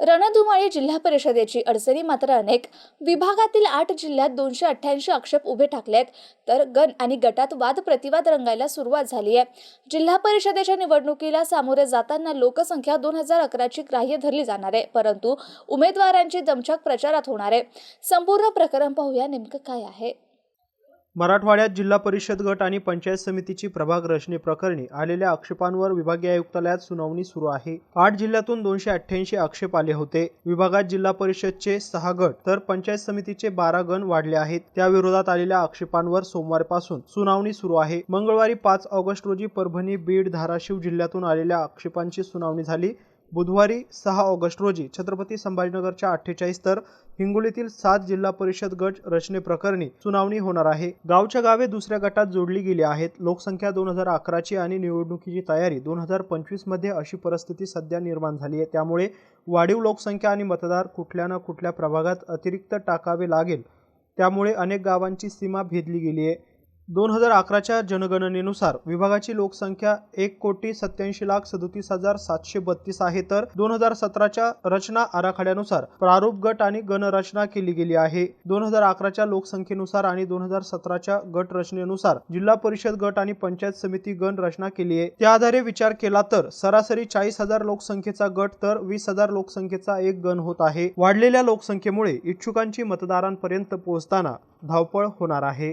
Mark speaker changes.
Speaker 1: रणधुमाळी जिल्हा परिषदेची अडचणी मात्र अनेक. विभागातील आठ जिल्ह्यात दोनशे अठ्ठ्याऐंशी आक्षेप उभे ठाकलेत तर गण आणि गटात वाद प्रतिवाद रंगायला सुरुवात झाली आहे. जिल्हा परिषदेच्या निवडणुकीला सामोरे जाताना लोकसंख्या दोन हजार अकराची ग्राह्य धरली जाणार आहे. परंतु उमेदवारांची दमछाक प्रचारात होणार आहे. संपूर्ण प्रकरण पाहूया नेमकं काय आहे.
Speaker 2: मराठवाड्यात जिल्हा परिषद गट आणि पंचायत समितीची प्रभाग रचनेप्रकरणी आलेल्या आक्षेपांवर विभागीय आयुक्तालयात सुनावणी सुरू आहे. आठ जिल्ह्यातून दोनशे अठ्ठ्याऐंशी आक्षेप आले होते. विभागात जिल्हा परिषदचे सहा गट तर पंचायत समितीचे बारा गण वाढले आहेत. त्याविरोधात आलेल्या आक्षेपांवर सोमवारपासून सुनावणी सुरू आहे. मंगळवारी पाच ऑगस्ट रोजी परभणी बीड धाराशिव जिल्ह्यातून आलेल्या आक्षेपांची सुनावणी झाली. बुधवारी सहा ऑगस्ट रोजी छत्रपती संभाजीनगरच्या अठ्ठेचाळीस तर हिंगोलीतील सात जिल्हा परिषद गट रचनेप्रकरणी सुनावणी होणार आहे. गावच्या गावे दुसऱ्या गटात जोडली गेली आहेत. लोकसंख्या दोन हजार अकराची आणि निवडणुकीची तयारी दोन हजार पंचवीसमध्ये अशी परिस्थिती सध्या निर्माण झाली आहे. त्यामुळे वाढीव लोकसंख्या आणि मतदार कुठल्या ना कुठल्या प्रभागात अतिरिक्त टाकावे लागेल. त्यामुळे अनेक गावांची सीमा भेदली गेली आहे. दोन हजार अकराच्या जनगणनेनुसार विभागाची लोकसंख्या एक कोटी सत्याऐंशी लाख सदोतीस हजार सातशे बत्तीस आहे तर दोन हजार सतराच्या रचना आराखड्यानुसार प्रारूप गट आणि गणरचना केली गेली आहे. दोन हजार अकराच्या लोकसंख्येनुसार आणि दोन हजार सतराच्या गट रचनेनुसार जिल्हा परिषद गट आणि पंचायत समिती गण रचना केली आहे. त्या आधारे विचार केला तर सरासरी चाळीस हजार लोकसंख्येचा गट तर वीस हजार लोकसंख्येचा एक गण होत आहे. वाढलेल्या लोकसंख्येमुळे इच्छुकांची मतदारांपर्यंत पोहोचताना धावपळ होणार आहे.